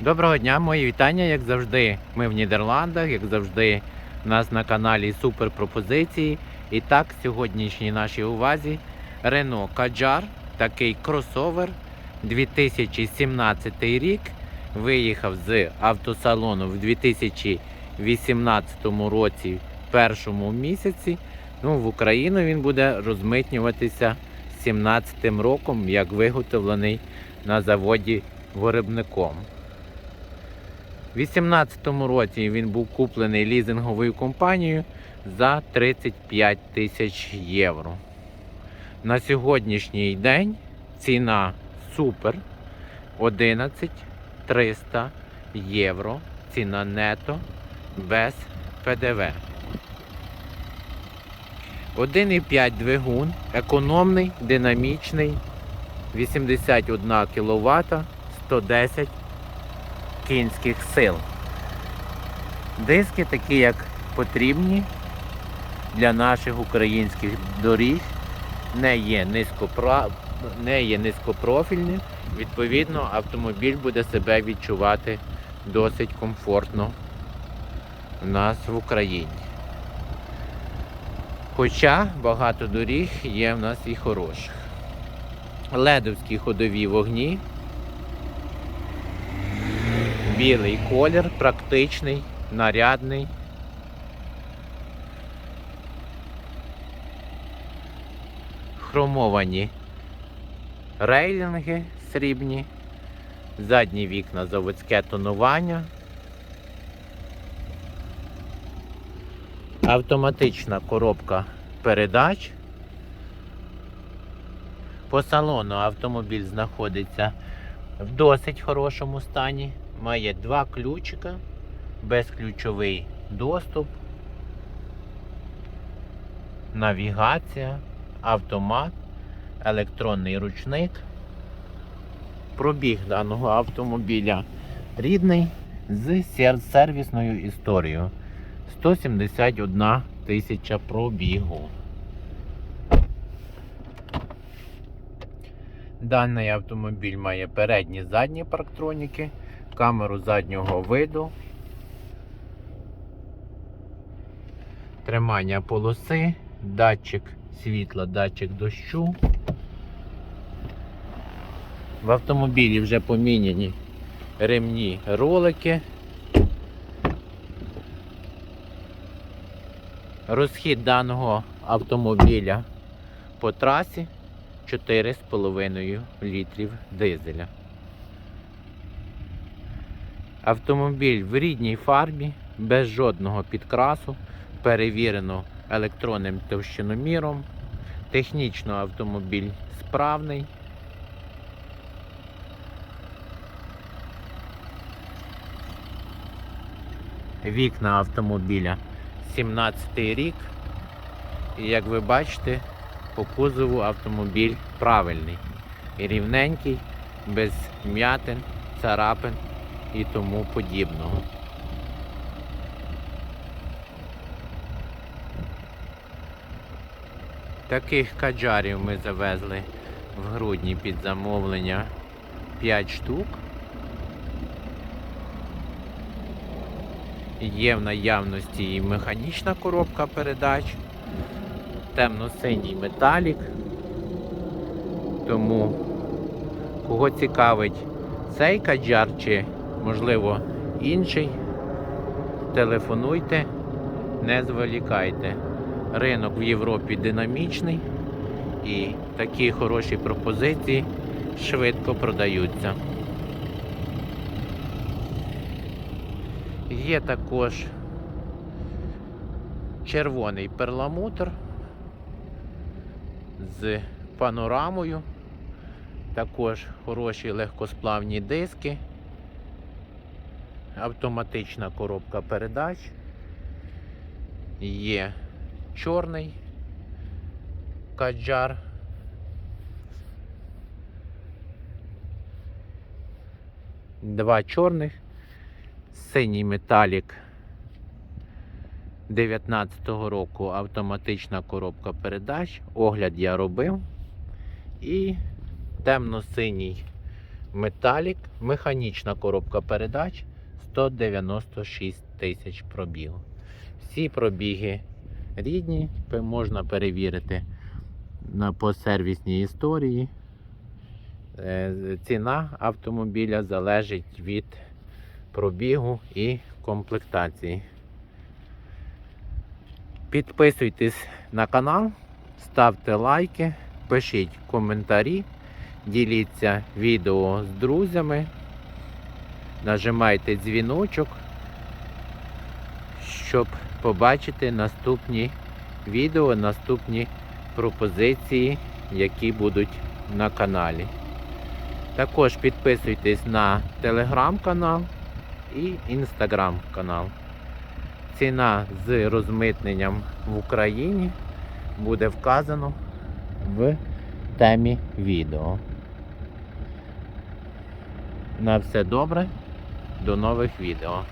Доброго дня, мої вітання, як завжди, ми в Нідерландах, як завжди, у нас на каналі супер пропозиції. І так, сьогоднішній нашій увазі Renault Kadjar, такий кросовер 2017 рік. Виїхав з автосалону в 2018 році, в першому місяці. Ну, в Україну він буде розмитнюватися 17 роком, як виготовлений на заводі виробником. У 2018 році він був куплений лізинговою компанією за 35 тисяч євро. На сьогоднішній день ціна супер 11 300 євро. Ціна нето без ПДВ. 1,5 двигун, економний, динамічний, 81 кВт, 110 кінських сил. Диски такі, як потрібні для наших українських доріг, не є, низькопра... не є низькопрофільним. Відповідно, автомобіль буде себе відчувати досить комфортно у нас в Україні. Хоча багато доріг є в нас і хороших. Ледовські ходові вогні. Білий колір, практичний, нарядний. Хромовані рейлінги срібні, задні вікна заводське тонування. Автоматична коробка передач. По салону автомобіль знаходиться в досить хорошому стані. Має два ключика, безключовий доступ, навігація, автомат, електронний ручник. Пробіг даного автомобіля рідний з сервісною історією. 171 тисяча пробігу. Даний автомобіль має передні задні парктроніки, камеру заднього виду, тримання полоси, датчик світла, датчик дощу. В автомобілі вже поміняні ремні ролики. Розхід даного автомобіля по трасі 4,5 літрів дизеля. Автомобіль в рідній фарбі, без жодного підкрасу, перевірено електронним товщиноміром. Технічно автомобіль справний. Вікна автомобіля 17 рік. І як ви бачите, по кузову автомобіль правильний. І рівненький, без м'ятин, царапин і тому подібного. Таких каджарів ми завезли в грудні під замовлення 5 штук. Є в наявності і механічна коробка передач, темно-синій металік. Тому кого цікавить цей каджар чи, можливо, інший, телефонуйте, не зволікайте. Ринок в Європі динамічний і такі хороші пропозиції швидко продаються. Є також червоний перламутр з панорамою, також хороші легкосплавні диски, автоматична коробка передач, є чорний каджар. Два чорних синій металік 19-го року автоматична коробка передач. Огляд я робив. І темно-синій Металік, механічна коробка передач 196 тисяч пробігу. Всі пробіги рідні, можна перевірити по сервісній історії. Е, Ціна автомобіля залежить від пробігу і комплектації. Підписуйтесь на канал, ставте лайки, пишіть коментарі, діліться відео з друзями, нажимайте дзвіночок, щоб побачити наступні відео, наступні пропозиції, які будуть на каналі. Також підписуйтесь на телеграм-канал і інстаграм-канал. Ціна з розмитненням в Україні буде вказано в темі відео. На все добре, до нових відео.